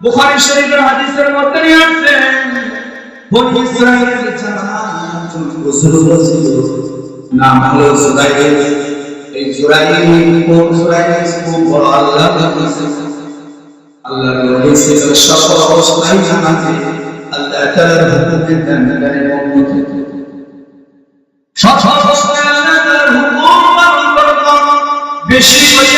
বুখারী শরীফের হাদিসের মধ্যে নিয়ে আসছেন বনি ইসরাইলের জামানায় একজন বুজুর্গ ছিল নাম হলো জুরাইল এই জুরাইল কোন জুরাইল খুব বড় আল্লাহ আল্লাহ নবী ছিল সকল অবস্থায় জানাতে আল্লাহ তাআলার হুকুমের দানকারী উম্মত সকল অবস্থায় আল্লাহ তাআলার হুকুম পালন করত। বেশি কইয়া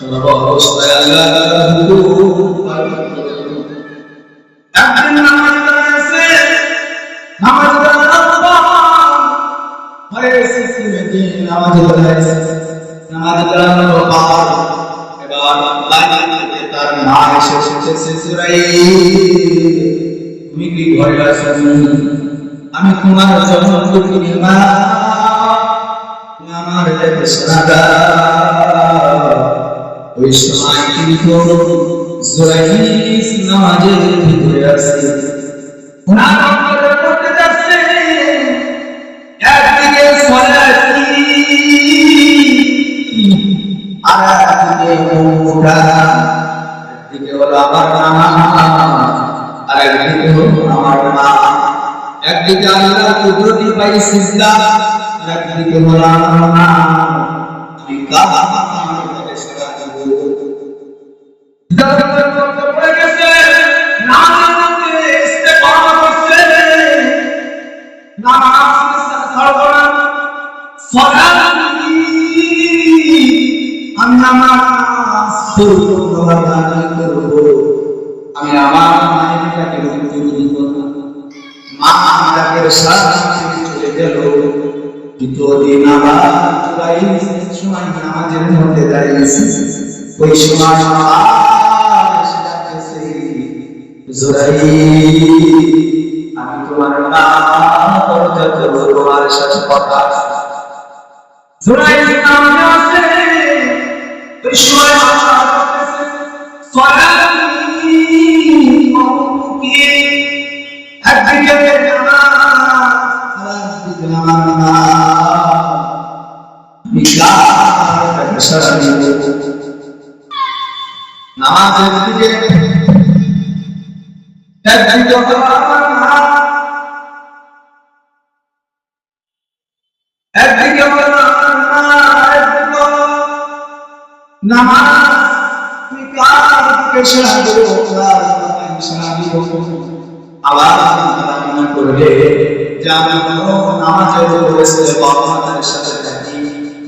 আল্লাহ হুকুম পালন করত একদিন নামাজ দাঁড়িয়েছে নামাজ তুমি কি ঘরে আছো? আমি তোমার জন্য মা আমার ওই সময় কিন্তু জুরাইস নামাজের ভিতরে আছে একদিকে আর একদিকে একদিকে হলো আমার মা, আর একদিকে হলো আমার আল্লাহ কুদরতি পাই সিজদা একদিকে হলো আমার মা আমি করব আমি আমার মায়েরটাকে মুক্তি দিব না মা আমাকে সাথে চলে গেল। দ্বিতীয় আবার চুরাইশ সময় নামাজের মধ্যে দাঁড়িয়েছি। ওই সময় আমি তোমার কথা সারা জীবন সারা জীবন আবার করবে যে আমি কোনো নামাজের সাথে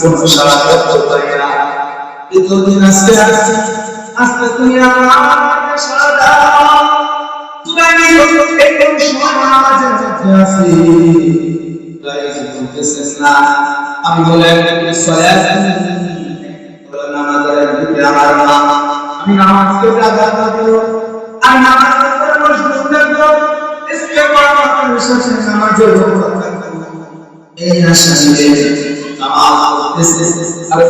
কোনো সারা করতে পারি না এই দুদিন আজকে আছি আজকে তুমি আমাকে সারা এই কোন সময় নামাজের মধ্যে আছি আমি বলে আমার মা আমি নামাজকে নিয়ে নামাজ পড়তেছে আর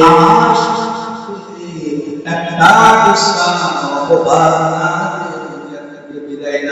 এমন একটা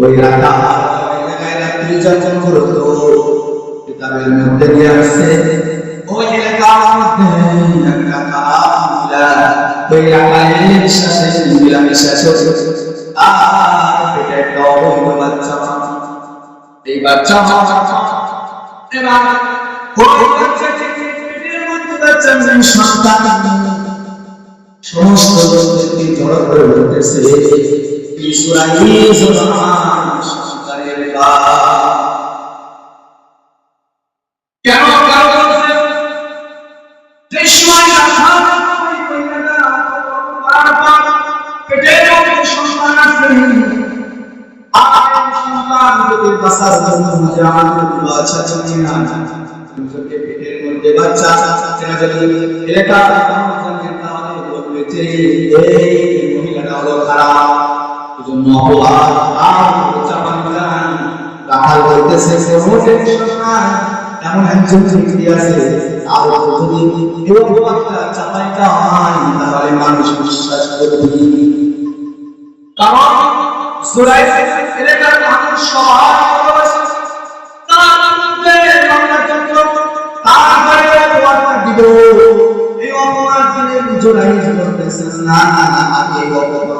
ওই রাখা যাপন করতো কিতাবের মধ্যে নিয়ে আসছে, ওই এলাকার মধ্যে একটা কাফিলা। ওই রাখালের সাথে মিলামেশা চলছে আর পেটে একটা অবৈধ বাচ্চা এই বাচ্চা এবার সমস্ত জড়ো করে বলতেছে কেন কেন যদি বাঁচার জন্য যে বাচ্চা চলে না যদি পেটের মধ্যে বাচ্চা সেটা যদি এলাকার তাহলে বলবে যে এই মহিলাটা হলো খারাপ। এজন্য আর চাপান গান রাখাল বলতেছে যে টেনশন নাই। এমন একজন ব্যক্তি আছে আর যদি এই অপবাদটা চাপাইটা হয় তাহলে মানুষ বিশ্বাস করবে কারণ সুরাই এলাকার মানুষ সবাই ভালোবাসে তার মধ্যে বাংলা তারপরে অপবাদটা দিব এই অপবাদ দিলে জোড়াই বলতেছেন না না না আমি এই না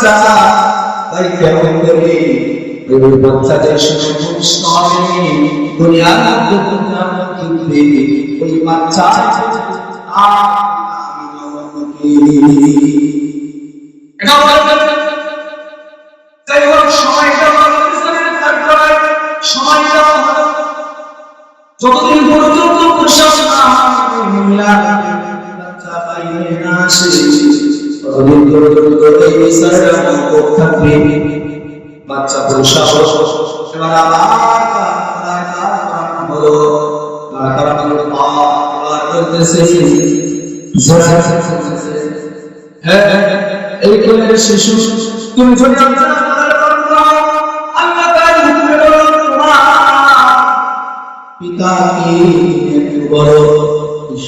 বাচ্চা তাই কেমন করে ওই বাচ্চাদের শুনে হবে ওই বাচ্চা এটা এই বিচারটা মহব্বত থাকবে বাচ্চা প্রসাদ এবার আবার হলো তার কারণ কোলের শিশু, তুমি আল্লাহ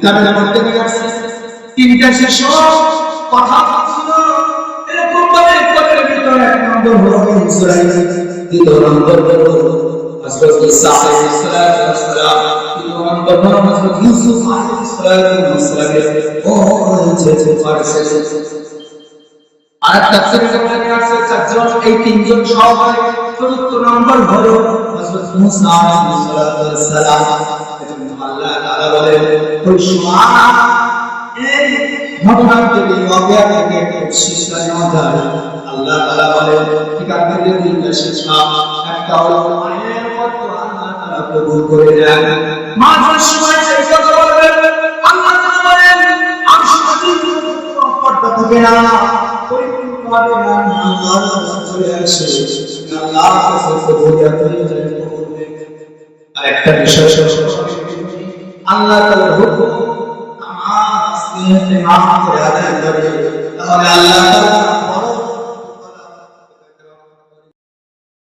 কিতাবের মধ্যে কি আছে তিনটা শিশু কথা এরকম ভাবে কোটের ভিতরে এক নম্বর হলো ইসরাইল দ্বিতীয় নম্বর হলো হযরত ঈসা আলাইহিস সালাম তখন হযরত ইউসুফ আলাইহিস সালামের ও হয়েছে ফারসে আর তাফসীরে বলে আছে চারজন, এই তিনজন সহ চতুর্থ নম্বর হলো হযরত মুসা আলাইহিস সালাম। আল্লাহ তাআলা বলেন এই ঘটনা থেকে ওয়াকিয়া থেকে শিক্ষা নেওয়া যায় আল্লাহ তাআলা বলেন ঠিক আপনাদের তিনটা শিক্ষা একটা হলো মায়ের মতো আল্লাহ তাআলা কবুল করে দেন মাঝের সময় কথা বলবেন আল্লাহ তাআলা বলেন আমি সাথী পর্দা থাকে না পরিপূর্ণভাবে কাছে চলে আসে করে যাই আর একটা বিষয় আল্লাহ তাআলার হুকুম আমার স্নেহে মাফ করে আদায় করে। তাহলে আল্লাহ তাআলা বড়